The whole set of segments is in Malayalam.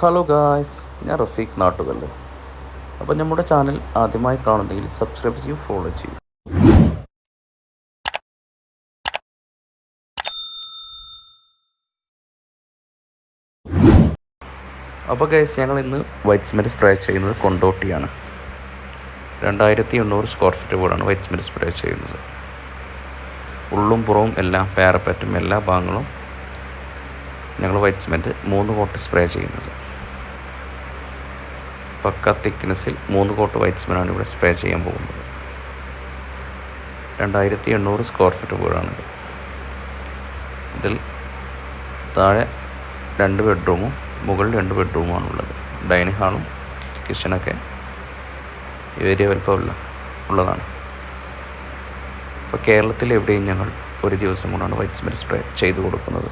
ഹലോ ഗായ്സ് ഞാൻ റഫീഖ് നാട്ടുകല്ല്. അപ്പോൾ നമ്മുടെ ചാനൽ ആദ്യമായി കാണുന്നെങ്കിൽ സബ്സ്ക്രൈബ് ചെയ്യും ഫോളോ ചെയ്യും. അപ്പോൾ ഗൈസ് ഞങ്ങൾ ഇന്ന് വൈറ്റ് സിമെന്റ് സ്പ്രേ ചെയ്യുന്നത് കൊണ്ടോട്ടിയാണ്. രണ്ടായിരത്തി എണ്ണൂറ് സ്ക്വയർ ഫീറ്റ് വീടാണ് വൈറ്റ് സിമെന്റ് സ്പ്രേ ചെയ്യുന്നത്. ഉള്ളും പുറവും എല്ലാം പാരപ്പറ്റും എല്ലാ ഭാഗങ്ങളും ഞങ്ങൾ വൈറ്റ് സിമെന്റ് മൂന്ന് കോട്ട് സ്പ്രേ ചെയ്യുന്നത്. പക്ക തിക്നെസ്സിൽ മൂന്ന് കോട്ട് വൈറ്റ് സിമെന്റാണ് ഇവിടെ സ്പ്രേ ചെയ്യാൻ പോകുന്നത്. രണ്ടായിരത്തി എണ്ണൂറ് സ്ക്വയർ ഫീറ്റ് വീടാണിത്. ഇതിൽ താഴെ രണ്ട് ബെഡ്റൂമും മുകളിൽ രണ്ട് ബെഡ്റൂമാണ് ഉള്ളത് ഡൈനിങ് ഹാളും കിച്ചണൊക്കെ ഏരിയ വലുപ്പമുള്ള ഉള്ളതാണ്. ഇപ്പോൾ കേരളത്തിൽ എവിടെയും ഞങ്ങൾ ഒരു ദിവസം കൊണ്ടാണ് വൈറ്റ്സ്മെൻ സ്പ്രേ ചെയ്തു കൊടുക്കുന്നത്.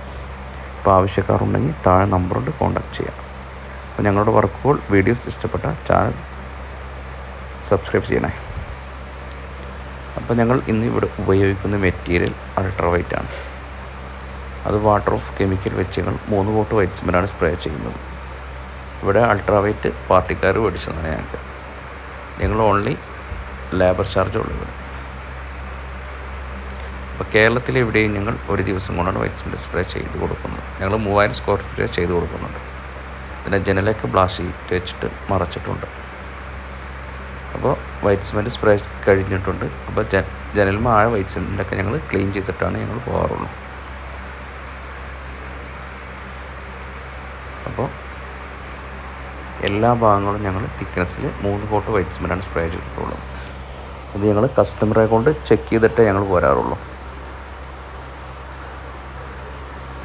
അപ്പോൾ ആവശ്യക്കാരുണ്ടെങ്കിൽ താഴെ നമ്പറുണ്ട് കോൺടാക്ട് ചെയ്യാം. അപ്പോൾ ഞങ്ങളുടെ വർക്കുകൾ വീഡിയോസ് ഇഷ്ടപ്പെട്ട ചാനൽ സബ്സ്ക്രൈബ് ചെയ്യണേ. അപ്പോൾ ഞങ്ങൾ ഇന്ന് ഇവിടെ ഉപയോഗിക്കുന്ന മെറ്റീരിയൽ അൾട്രാവൈറ്റ് ആണ്. അത് വാട്ടർ ഓഫ് കെമിക്കൽ വെച്ച് ഞങ്ങൾ മൂന്ന് കോട്ട് വൈറ്റ് സിമെന്റാണ് സ്പ്രേ ചെയ്യുന്നത്. ഇവിടെ അൾട്രാവൈറ്റ് പാർട്ടിക്കാർ മേടിച്ചതാണ് ഞങ്ങൾക്ക്. ഞങ്ങൾ ഓൺലി ലേബർ ചാർജ് ഉള്ളൂ അപ്പോൾ കേരളത്തിൽ എവിടെയും ഞങ്ങൾ ഒരു ദിവസം കൊണ്ടാണ് വൈറ്റ് സിമെന്റ് സ്പ്രേ ചെയ്ത് കൊടുക്കുന്നത്. ഞങ്ങൾ മൂവായിരം സ്ക്വയർ ഫീറ്റ് ചെയ്ത് കൊടുക്കുന്നുണ്ട്. പിന്നെ ജനലൊക്കെ ബ്ലാസ്റ്റ് ചെയ്തിട്ട് വെച്ചിട്ട് മറച്ചിട്ടുണ്ട്. അപ്പോൾ വൈറ്റ് സിമെന്റ് സ്പ്രേ കഴിഞ്ഞിട്ടുണ്ട്. അപ്പോൾ ജ ജനൽ ആഴ വൈറ്റ് സിമെന്റൊക്കെ ഞങ്ങൾ ക്ലീൻ ചെയ്തിട്ടാണ് ഞങ്ങൾ പോകാറുള്ളൂ അപ്പോൾ എല്ലാ ഭാഗങ്ങളും ഞങ്ങൾ തിക്നെസ്സിൽ മൂന്ന് കോട്ട് വൈറ്റ് സിമെന്റാണ് സ്പ്രേ ചെയ്തിട്ടുള്ളത്. അത് ഞങ്ങൾ കസ്റ്റമറെ കൊണ്ട് ചെക്ക് ചെയ്തിട്ടേ ഞങ്ങൾ പോരാറുള്ളൂ.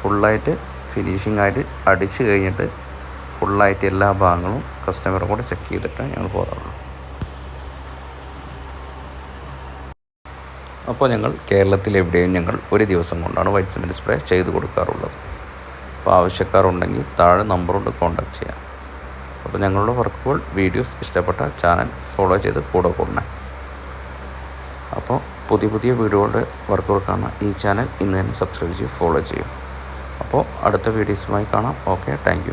ഫുള്ളായിട്ട് ഫിനിഷിംഗ് ആയിട്ട് അടിച്ച് കഴിഞ്ഞിട്ട് ഫുള്ളായിട്ട് എല്ലാ ഭാഗങ്ങളും കസ്റ്റമറും കൂടെ ചെക്ക് ചെയ്തിട്ട് ഞങ്ങൾ പോകാറുള്ളൂ അപ്പോൾ ഞങ്ങൾ കേരളത്തിൽ എവിടെയും ഞങ്ങൾ ഒരു ദിവസം കൊണ്ടാണ് വൈറ്റ് സിമെന്റ് സ്പ്രേ ചെയ്ത് കൊടുക്കാറുള്ളത്. അപ്പോൾ ആവശ്യക്കാരുണ്ടെങ്കിൽ താഴെ നമ്പറുണ്ട് കോൺടാക്ട് ചെയ്യാം. അപ്പോൾ ഞങ്ങളുടെ വർക്കുകൾ വീഡിയോസ് ഇഷ്ടപ്പെട്ട ചാനൽ ഫോളോ ചെയ്ത് കൂടെ കൂടണേ അപ്പോൾ പുതിയ പുതിയ വീഡിയോകളുടെ വർക്കുകൾ കാണാൻ ഈ ചാനൽ ഇന്ന് തന്നെ സബ്സ്ക്രൈബ് ചെയ്ത് ഫോളോ ചെയ്യും. അപ്പോൾ അടുത്ത വീഡിയോസുമായി കാണാം. Okay thank